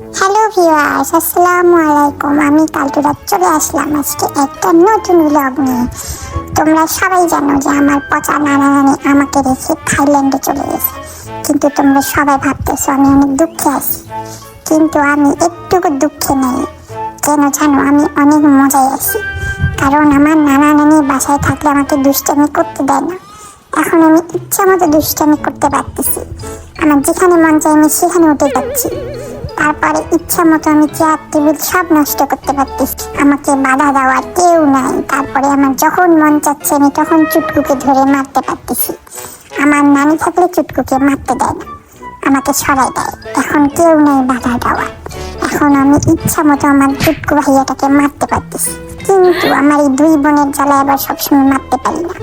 Hello viewers আসসালামু আলাইকুম আমি কালটুরাত চলে আসলাম আজকে একটা নতুন ব্লগ নিয়ে। তোমরা সবাই জানো যে আমার পচা নানা নানি আমাকে রেখে থাইল্যান্ডে চলে গেছে। কিন্তু তোমরা সবাই ভাবতেছো আমি অনেক দুঃখে আছি। কিন্তু আমি একটুকু দুঃখে নেই। কেন জানো আমি অনেক মজায় আছি। কারণ আমার নানা নানি বাসায় থাকলে আমাকে দুষ্টামি করতে দেয় না। এখন আমি ইচ্ছা মতো দুষ্টামি করতে পারতেছি। আমার যেখানে মন চাই আমি সেখানে উঠে যাচ্ছি। তারপরে ইচ্ছা মতো আমি চেয়ার টেবিল সব নষ্ট করতে পারতেছি। আমাকে বাধা দেওয়ার কেউ নাই। তারপরে আমার যখন মন চাচ্ছে, আমি তখন চুটকুকে ধরে মারতে পারতেছি। আমার নানি থাকলে চুটকুকে মারতে দেয় না। আমাকে সরাই দেয়। এখন কেউ নেই বাধা দেওয়া। এখন আমি ইচ্ছা মতো আমার চুটকু ভাইয়াটাকে মারতে পারতেছি। কিন্তু আমার এই দুই বোনের জ্বালা আবার সবসময় মারতে পারি না।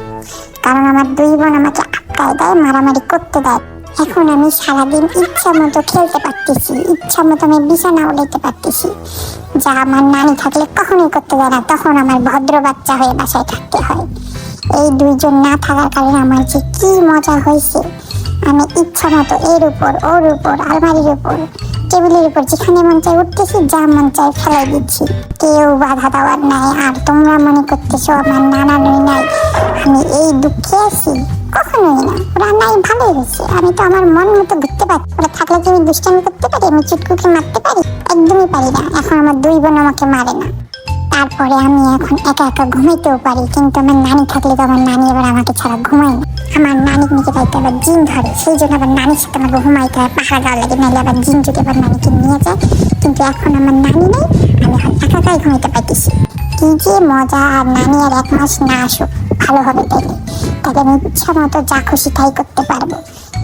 কারণ আমার দুই বোন আমাকে আটকায় দেয়, মারামারি করতে দেয়। এখন আমি সারাদিন ইচ্ছা মতো খেলতে পারতেছি, ইচ্ছা মতো আমি বিছানা উড়াইতে পারতেছি। যা আমার নানি থাকলে কখনোই করতে যায় না, তখন আমার ভদ্র বাচ্চা হয়ে বাসায় থাকতে হয়। এই দুইজন না থাকার কারণে আমার যে কি মজা হয়েছে। আমি ইচ্ছা মতো এর উপর, ওর উপর, আলমারির উপর, টেবিলের উপর যেখানে মন চাই উঠতেছি, যা মন চাই ফেলাই দিচ্ছি। কেউ বাধা দেওয়ার নাই, আর তোমরা মনে করতেছো আমার নানা নই নাই। আমি এই দুঃখে আছি? কখনোই না। ওরা নাই, ভালোই হয়েছে। আমি তো আমার মন মতো ঘুরতে পারি। ওরা থাকলে কি আমি দুষ্টামি করতে পারি? আমি চুটকুকে মারতে পারি? একদমই পারি না। এখন আমার দুই বোন আমাকে মারে না। তারপরে আমি এখন একা একা ঘুমাইতেও পারি, কিন্তু আমার নানি থাকলে তো আমার নানি এবার আমাকে ছাড়া ঘুমায় না। আমার নানি নিচে যাইতে আবার জিন ধরে। সেই জন্য আবার নানির সাথে ঘুমাইতে হয় পাহাড় গাও লাগে নাহলে আবার জিন যদি আবার নানিকে নিয়ে যায়। কিন্তু এখন আমার নানি নেই, আমি এখন একা একাই ঘুমাইতে পাইতেছি কি যে মজা, আর নানি আর এক মাস না আসুক, ভালো হবে তাইলে। তাহলে আমি ইচ্ছা মতো যা খুশি তাই করতে পারব।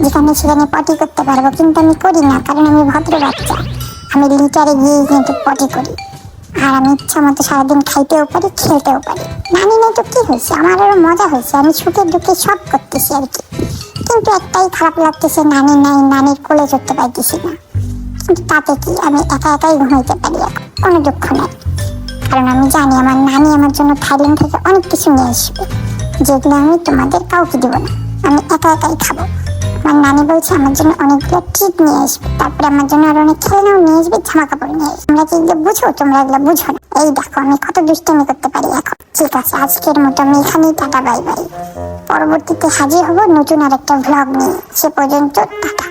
যেখানে সেখানে পটি করতে পারব, কিন্তু আমি করি না, কারণ আমি ভদ্র বাচ্চা। আমি লিটারে গিয়ে কিন্তু পটি করি। আর আমি ইচ্ছা মতো সারাদিন খাইতেও পারি খেলতেও পারি। নানি নেই তো কি হয়েছে আমার আরও মজা হয়েছে, আমি সুখে দুঃখে সব করতেছি আর কি। কিন্তু একটাই খারাপ লাগতেছে, নানি নাই, নানির কোলে চড়তে পারতেছি না। কিন্তু তাতে কি, আমি একা একাই ঘুমাইতে পারি কোনো দুঃখ নেই। কারণ আমি জানি আমার নানি আমার জন্য থাইল্যান্ড থেকে অনেক কিছু নিয়ে আসবে। যেগুলো আমি তোমাদের কাউকে দিব না, আমি একা একাই খাব। আমার নানি বলছে, আমার জন্য অনেকগুলো ট্রিট নিয়ে আসবে। তারপরে আমার জন্য আর অনেক খেলনাও নিয়ে আসবে জামা কাপড় নিয়ে আসবে। তোমরা কি এগুলো বুঝো? তোমরা এগুলো বুঝো না। এই দেখো, আমি কত দুষ্টামি করতে পারি এখন। ঠিক আছে, আজকের মতো আমি এখানেই, টাটা, বাই বাই। পরবর্তীতে হাজির হব নতুন আরেকটা ভ্লগ নিয়ে। সে পর্যন্ত, টাটা।